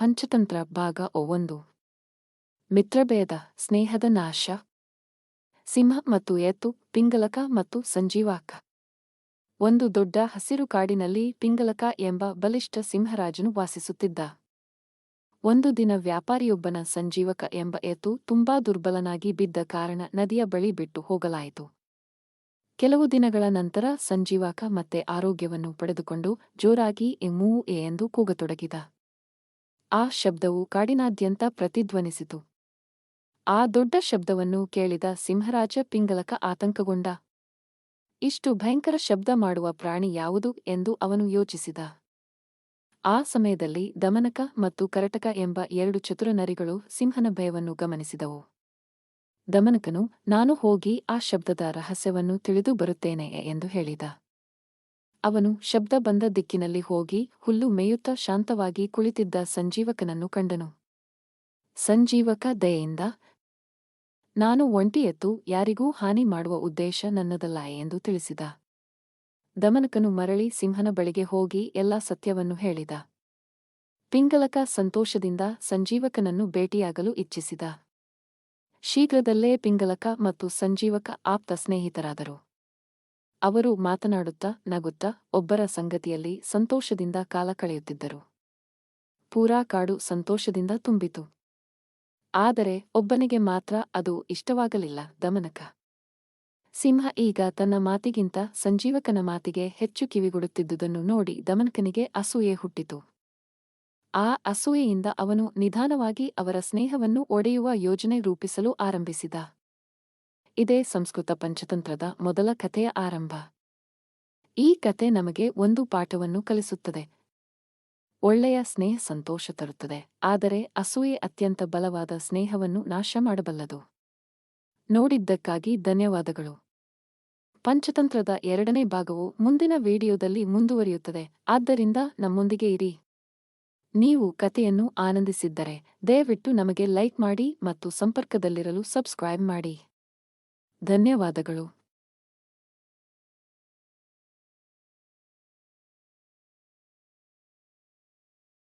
ಪಂಚತಂತ್ರ ಭಾಗ ಒಂದು. ಮಿತ್ರಭೇದ, ಸ್ನೇಹದ ನಾಶ. ಸಿಂಹ ಮತ್ತು ಎತ್ತು ಪಿಂಗಲಕ ಮತ್ತು ಸಂಜೀವಾಕ. ಒಂದು ದೊಡ್ಡ ಹಸಿರು ಕಾಡಿನಲ್ಲಿ ಪಿಂಗಲಕ ಎಂಬ ಬಲಿಷ್ಠ ಸಿಂಹರಾಜನು ವಾಸಿಸುತ್ತಿದ್ದ. ಒಂದು ದಿನ ವ್ಯಾಪಾರಿಯೊಬ್ಬನ ಸಂಜೀವಕ ಎಂಬ ಎತ್ತು ತುಂಬಾ ದುರ್ಬಲನಾಗಿ ಬಿದ್ದ ಕಾರಣ ನದಿಯ ಬಳಿ ಬಿಟ್ಟು ಹೋಗಲಾಯಿತು. ಕೆಲವು ದಿನಗಳ ನಂತರ ಸಂಜೀವಾಕ ಮತ್ತೆ ಆರೋಗ್ಯವನ್ನು ಪಡೆದುಕೊಂಡು ಜೋರಾಗಿ ಎಮ್ಮೂ ಎ ಎಂದು ಕೂಗತೊಡಗಿದ. ಆ ಶಬ್ದವು ಕಾಡಿನಾದ್ಯಂತ ಪ್ರತಿಧ್ವನಿಸಿತು. ಆ ದೊಡ್ಡ ಶಬ್ದವನ್ನು ಕೇಳಿದ ಸಿಂಹರಾಜ ಪಿಂಗಲಕ ಆತಂಕಗೊಂಡ. ಇಷ್ಟು ಭಯಂಕರ ಶಬ್ದ ಮಾಡುವ ಪ್ರಾಣಿ ಯಾವುದು ಎಂದು ಅವನು ಯೋಚಿಸಿದ. ಆ ಸಮಯದಲ್ಲಿ ದಮನಕ ಮತ್ತು ಕರಟಕ ಎಂಬ ಎರಡು ಚತುರ ನರಿಗಳು ಸಿಂಹನ ಭಯವನ್ನು ಗಮನಿಸಿದವು. ದಮನಕನು, ನಾನು ಹೋಗಿ ಆ ಶಬ್ದದ ರಹಸ್ಯವನ್ನು ತಿಳಿದು ಬರುತ್ತೇನೆ ಎಂದು ಹೇಳಿದ. ಅವನು ಶಬ್ದ ಬಂದ ದಿಕ್ಕಿನಲ್ಲಿ ಹೋಗಿ ಹುಲ್ಲು ಮೇಯುತ್ತಾ ಶಾಂತವಾಗಿ ಕುಳಿತಿದ್ದ ಸಂಜೀವಕನನ್ನು ಕಂಡನು. ಸಂಜೀವಕ ದಯೆಯಿಂದ, ನಾನು ಒಂಟಿಯತ್ತು ಯಾರಿಗೂ ಹಾನಿ ಮಾಡುವ ಉದ್ದೇಶ ನನ್ನದಲ್ಲ ಎಂದು ತಿಳಿಸಿದ. ದಮನಕನು ಮರಳಿ ಸಿಂಹನ ಬಳಿಗೆ ಹೋಗಿ ಎಲ್ಲಾ ಸತ್ಯವನ್ನು ಹೇಳಿದ. ಪಿಂಗಲಕ ಸಂತೋಷದಿಂದ ಸಂಜೀವಕನನ್ನು ಭೇಟಿಯಾಗಲು ಇಚ್ಛಿಸಿದ. ಶೀಘ್ರದಲ್ಲೇ ಪಿಂಗಲಕ ಮತ್ತು ಸಂಜೀವಕ ಆಪ್ತ ಸ್ನೇಹಿತರಾದರು. ಅವರು ಮಾತನಾಡುತ್ತಾ ನಗುತ್ತಾ ಒಬ್ಬರ ಸಂಗತಿಯಲ್ಲಿ ಸಂತೋಷದಿಂದ ಕಾಲ ಕಳೆಯುತ್ತಿದ್ದರು. ಪೂರಾ ಕಾಡು ಸಂತೋಷದಿಂದ ತುಂಬಿತು. ಆದರೆ ಒಬ್ಬನಿಗೆ ಮಾತ್ರ ಅದು ಇಷ್ಟವಾಗಲಿಲ್ಲ, ದಮನಕ. ಸಿಂಹ ಈಗ ತನ್ನ ಮಾತಿಗಿಂತ ಸಂಜೀವಕನ ಮಾತಿಗೆ ಹೆಚ್ಚು ಕಿವಿಗೊಡುತ್ತಿದ್ದುದನ್ನು ನೋಡಿ ದಮನಕನಿಗೆ ಅಸೂಯೆ ಹುಟ್ಟಿತು. ಆ ಅಸೂಯೆಯಿಂದ ಅವನು ನಿಧಾನವಾಗಿ ಅವರ ಸ್ನೇಹವನ್ನು ಒಡೆಯುವ ಯೋಜನೆ ರೂಪಿಸಲು ಆರಂಭಿಸಿದ. ಇದೇ ಸಂಸ್ಕೃತ ಪಂಚತಂತ್ರದ ಮೊದಲ ಕಥೆಯ ಆರಂಭ. ಈ ಕತೆ ನಮಗೆ ಒಂದು ಪಾಠವನ್ನು ಕಲಿಸುತ್ತದೆ. ಒಳ್ಳೆಯ ಸ್ನೇಹ ಸಂತೋಷ ತರುತ್ತದೆ, ಆದರೆ ಅಸೂಯೆ ಅತ್ಯಂತ ಬಲವಾದ ಸ್ನೇಹವನ್ನು ನಾಶ ಮಾಡಬಲ್ಲದು. ನೋಡಿದ್ದಕ್ಕಾಗಿ ಧನ್ಯವಾದಗಳು. ಪಂಚತಂತ್ರದ ಎರಡನೇ ಭಾಗವು ಮುಂದಿನ ವಿಡಿಯೋದಲ್ಲಿ ಮುಂದುವರಿಯುತ್ತದೆ, ಆದ್ದರಿಂದ ನಮ್ಮೊಂದಿಗೆ ಇರಿ. ನೀವು ಕಥೆಯನ್ನು ಆನಂದಿಸಿದ್ದರೆ ದಯವಿಟ್ಟು ನಮಗೆ ಲೈಕ್ ಮಾಡಿ ಮತ್ತು ಸಂಪರ್ಕದಲ್ಲಿರಲು ಸಬ್ಸ್ಕ್ರೈಬ್ ಮಾಡಿ. ಧನ್ಯವಾದಗಳು.